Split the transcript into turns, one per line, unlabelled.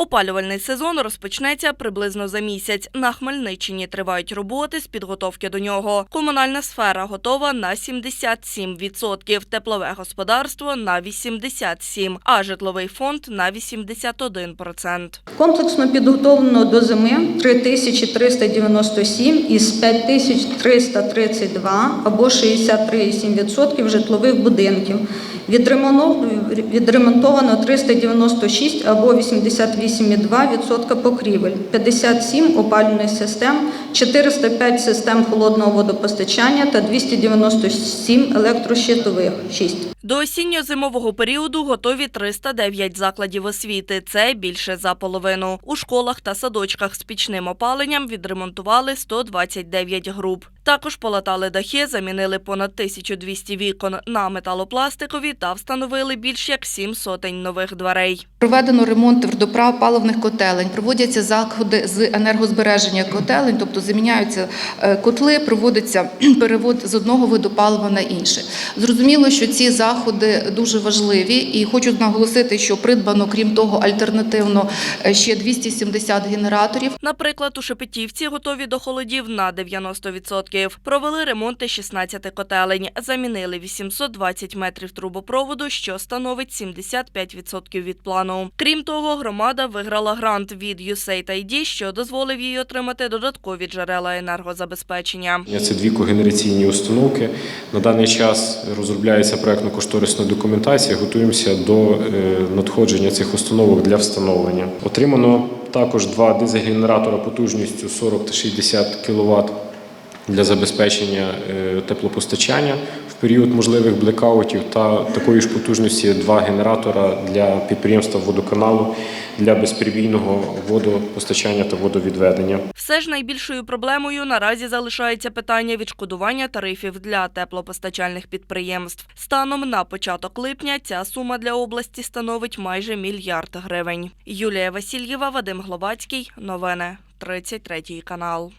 Опалювальний сезон розпочнеться приблизно за місяць. На Хмельниччині тривають роботи з підготовки до нього. Комунальна сфера готова на 77%, теплове господарство на 87%, а житловий фонд на 81%.
Комплексно підготовлено до зими 3397 із 5332 або 63,7% житлових будинків. Відремонтовано 396 або 88,2% покрівель, 57 опалювальних систем, 405 систем холодного водопостачання та 297 електрощитових 6.
До осінньо-зимового періоду готові 309 закладів освіти. Це більше за половину. У школах та садочках з пічним опаленням відремонтували 129 груп. Також полатали дахи, замінили понад 1200 вікон на металопластикові та встановили більш як сім сотень нових дверей.
Проведено ремонт твердоправ паливних котелень, проводяться заходи з енергозбереження котелень, тобто заміняються е, котли, проводиться перевод з одного виду палива на інше. Зрозуміло, що ці заходи дуже важливі, і хочу наголосити, що придбано, крім того, альтернативно е, ще 270 генераторів.
Наприклад, у Шепетівці готові до холодів на 90%. Провели ремонти 16 котелень, замінили 820 метрів трубопроводу, що становить 75% від плану. Крім того, громада виграла грант від USAID, що дозволив їй отримати додаткові джерела енергозабезпечення.
Це дві когенераційні установки. На даний час розробляється проектно-кошторисна документація. Готуємося до е, надходження цих установок для встановлення. Отримано також два дизель-генератора потужністю 40 та 60 кВт для забезпечення е, теплопостачання в період можливих блекаутів та такої ж потужності два генератора для підприємства водоканалу для безперебійного водопостачання та водовідведення.
Все ж найбільшою проблемою наразі залишається питання відшкодування тарифів для теплопостачальних підприємств. Станом на початок липня ця сума для області становить майже мільярд гривень. Юлія Васильєва, Вадим Глобацький. Новини 33 канал.